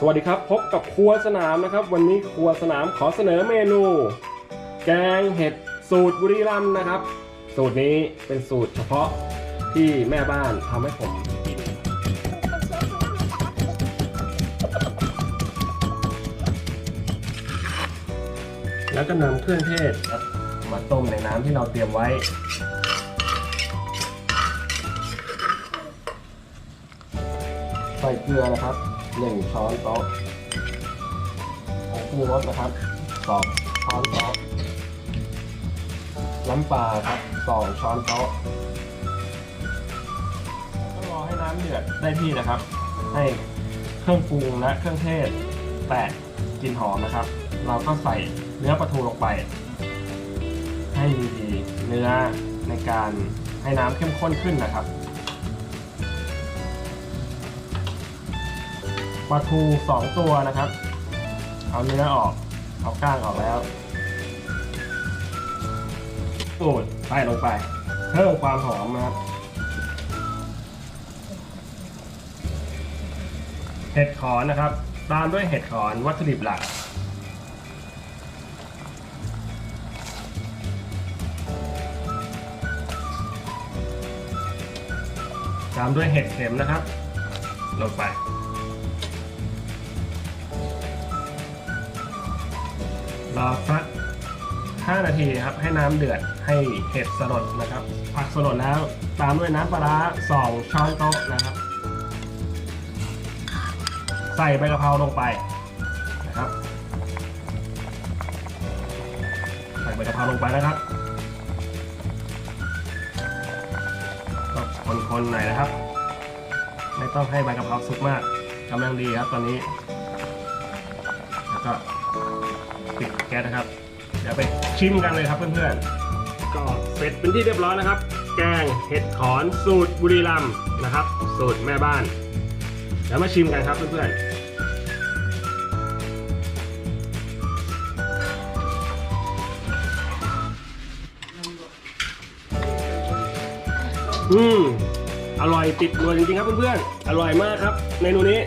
สวัสดีครับ พบกับครัวสนามนะครับ วันนี้ครัวสนามขอเสนอเมนู แกงเห็ดสูตรบุรีรัมย์นะครับ สูตรนี้เป็นสูตรเฉพาะที่แม่บ้านทำให้ผมแล้วก็นำเครื่องเทศมาต้มในน้ำที่เราเตรียมไว้ใส่เกลือนะครับ หนึ่งช้อนโต๊ะผงปรุงรสนะครับสองช้อนโต๊ะน้ำปลาครับสองช้อนโต๊ะต้องรอให้น้ำเดือดได้ที่นะครับ ให้เครื่องปรุงและเครื่องเทศแตกกลิ่นหอมนะครับ เราก็ใส่เนื้อปลาทูลงไป ให้มีเนื้อในการให้น้ำเข้มข้นขึ้นนะครับ ปลาทูสองตัวนะครับ เอาเนื้อออก เอาก้างออกแล้วตูดใส่ลงไป เพิ่มความหอมนะครับเห็ดขอนนะครับ ตามด้วยเห็ดขอนวัตถุดิบหลัก ตามด้วยเห็ดเข็มนะครับ ลงไป รอสัก5นาทีครับให้น้ำเดือดให้เห็ดสลดนะครับ ผักสลดแล้วตามด้วยน้ำปลาร้า2ช้อนโต๊ะนะครับ ใส่ใบกะเพราลงไปนะครับใส่ใบกะเพราลงไปนะครับก็คนๆหน่อยนะครับ ไม่ต้องให้ใบกะเพราสุกมากกำลังดีครับตอนนี้แล้วก็ ปิดแก๊สนะครับ เดี๋ยวไปชิมกันเลยครับเพื่อนๆ ก็เสร็จเป็นที่เรียบร้อยนะครับ แกงเห็ดขอนสูตรบุรีรัมย์นะครับ สูตรแม่บ้าน เดี๋ยวมาชิมกันครับเพื่อนๆอืม อร่อยติดมือจริงๆครับเพื่อนๆ อร่อยมากครับ เมนูนี้